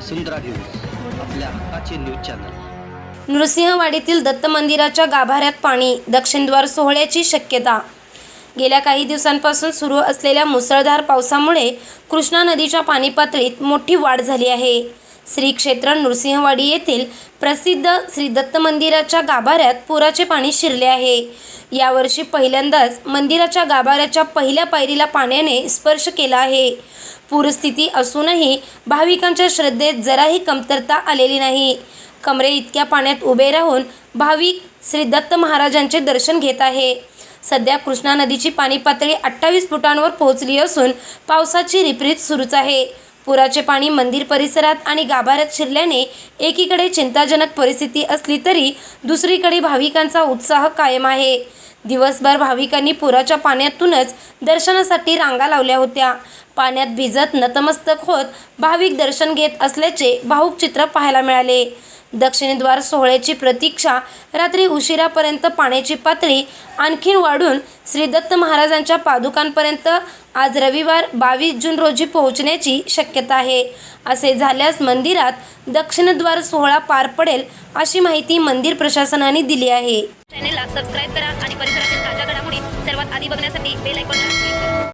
वसुंधरा news आपल्या हक्काचे news channel. नृसिंहवाडीतील Datta मंदिराच्या गाभाऱ्यात पाणी दक्षिणद्वार सोहळ्याची शक्यता. गेल्या काही दिवसांपासून सुरू असलेल्या मुसळधार पावसामुळे कृष्णा नदीच्या पाणी पातळीत मोठी वाढ झाली आहे. श्री क्षेत्र नृसिंहवाडी येथील प्रसिद्ध श्री दत्त मंदिराच्या गाभाऱ्यात पुराचे पाणी शिरले आहे. यावर्षी पहिल्यांदाच मंदिराच्या गाभाऱ्याच्या पहिल्या पायरीला पाण्याने स्पर्श केला आहे. पूरस्थिती असूनही भाविकांच्या श्रद्धेत जराही कमतरता आलेली नाही. कमरे इतक्या पाण्यात उभे राहून भाविक श्री दत्त महाराजांचे दर्शन घेत आहे. सध्या कृष्णा नदीची पाणी पातळी अठ्ठावीस फुटांवर पोहोचली असून पावसाची रिपरीत सुरूच आहे. पुराचे पाणी मंदिर परिसरात आणि गाभाऱ्यात शिरल्याने एकीकडे चिंताजनक परिस्थिती असली तरी दुसरीकडे भाविकांचा उत्साह कायम आहे. दिवसभर भाविकांनी पुराच्या पाण्यातूनच दर्शनासाठी रांगा लावल्या होत्या. पाण्यात भिजत नतमस्तक होत भाविक दर्शन घेत असल्याचे भाऊक चित्र पाहायला मिळाले. दक्षिणद्वार सोहळ्याची प्रतीक्षा रात्री उशिरापर्यंत पाण्याची पातळी आणखीन वाढून श्री दत्त महाराजांच्या पादुकांपर्यंत आज रविवार बावीस जून रोजी पोहोचण्याची शक्यता आहे. असे झाल्यास मंदिरात दक्षिणद्वार सोहळा पार पडेल अशी माहिती मंदिर प्रशासनाने दिली आहे. चॅनेलला सबस्क्राईब करा आणि परिसरातील ताज्या घडामोडी सर्वात आधी बघण्यासाठी बेल आयकॉनला